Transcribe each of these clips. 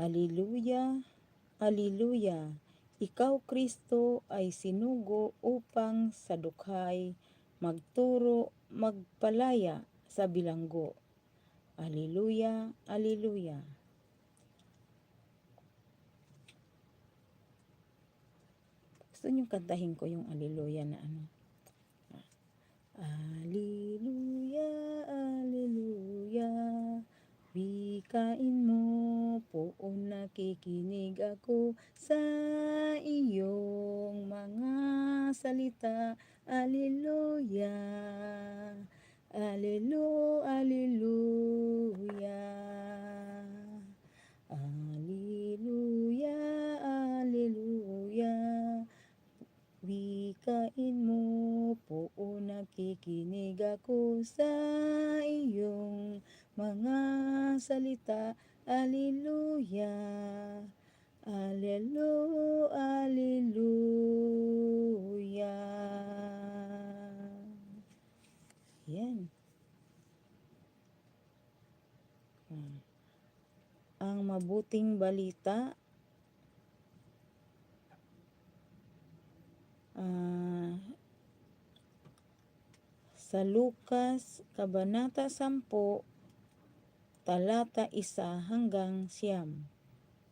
Aliluya, Aliluya. Ikaw, Kristo, ay sinugo upang sa dukhay magturo, magpalaya sa bilanggo. Aliluya, Aliluya. Gusto niyo kantahin ko yung Aliluya na ano? Aliluya, Aliluya. Wikain mo, poon nakikinig ako sa iyong mga salita. Aliluya, Alilu, Aliluya. Aliluya, Aliluya. Wikain mo, poon nakikinig ako sa iyong salita. Aliluya, Alelu, Aliluya. Yan. Ang mabuting balita ah, sa Lukas, Kabanata 10, talata 1 hanggang siyam.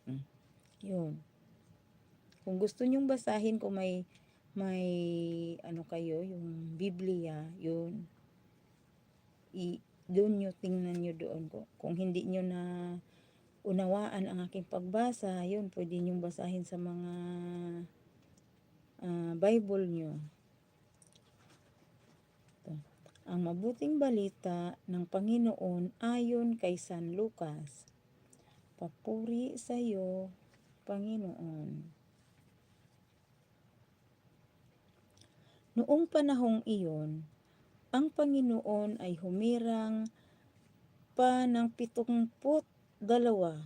Hmm. Yun. Kung gusto nyong basahin, kung may may ano kayo, yung Biblia, yun. I, doon nyo, tingnan nyo doon. Kung, kung hindi nyo na unawaan ang aking pagbasa, yun, pwede nyong basahin sa mga ah, Bible nyo. Ang mabuting balita ng Panginoon ayon kay San Lucas. Papuri sa iyo, Panginoon. Noong panahong iyon, ang Panginoon ay humirang pa ng pitungput dalawa.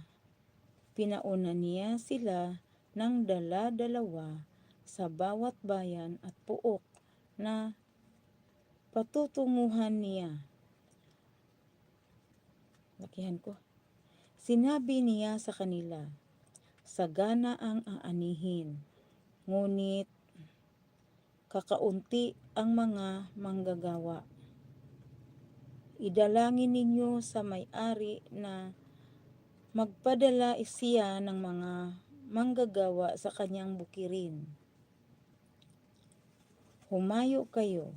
Pinauna niya sila ng dala-dalawa sa bawat bayan at puok na patutunguhan niya. Lakihan ko. Sinabi niya sa kanila, sagana ang aanihin, ngunit kakaunti ang mga manggagawa. Idalangin ninyo sa may-ari na magpadala siya ng mga manggagawa sa kanyang bukirin. Humayo kayo,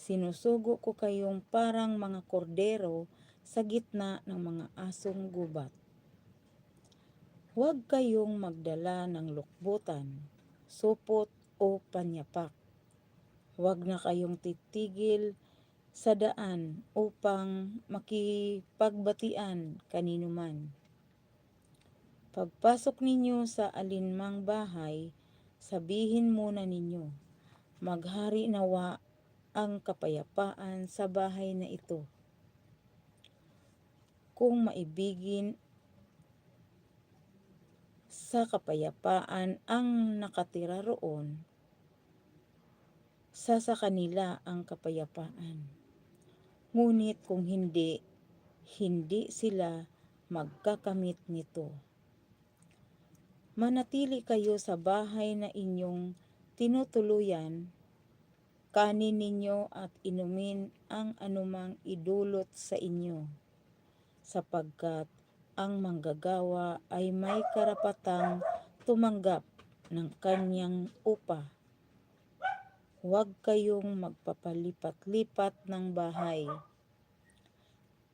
sinusugo ko kayong parang mga kordero sa gitna ng mga asong gubat. Huwag kayong magdala ng lukbutan, supot o panyapak. Huwag na kayong titigil sa daan upang makipagbatian kanino man. Pagpasok ninyo sa alinmang bahay, sabihin muna ninyo, maghari nawa ang kapayapaan sa bahay na ito. Kung maibigin sa kapayapaan ang nakatira roon, sa sa kanila ang kapayapaan. Ngunit kung hindi, hindi sila magkakamit nito. Manatili kayo sa bahay na inyong tinutuluyan, kanin ninyo at inumin ang anumang idulot sa inyo, sapagkat ang manggagawa ay may karapatang tumanggap ng kanyang upa. Huwag kayong magpapalipat-lipat ng bahay.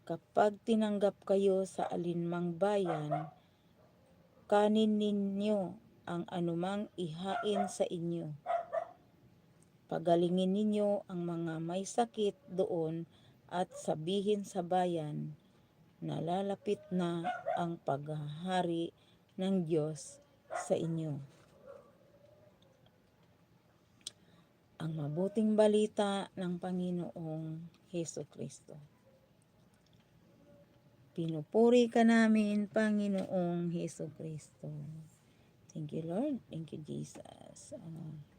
Kapag tinanggap kayo sa alinmang bayan, kanin ninyo ang anumang ihain sa inyo. Pagalingin ninyo ang mga may sakit doon at sabihin sa bayan, nalalapit na ang paghahari ng Diyos sa inyo. Ang mabuting balita ng Panginoong Heso Kristo. Pinupuri ka namin, Panginoong Heso Kristo. Thank you, Lord. Thank you, Jesus. Ah,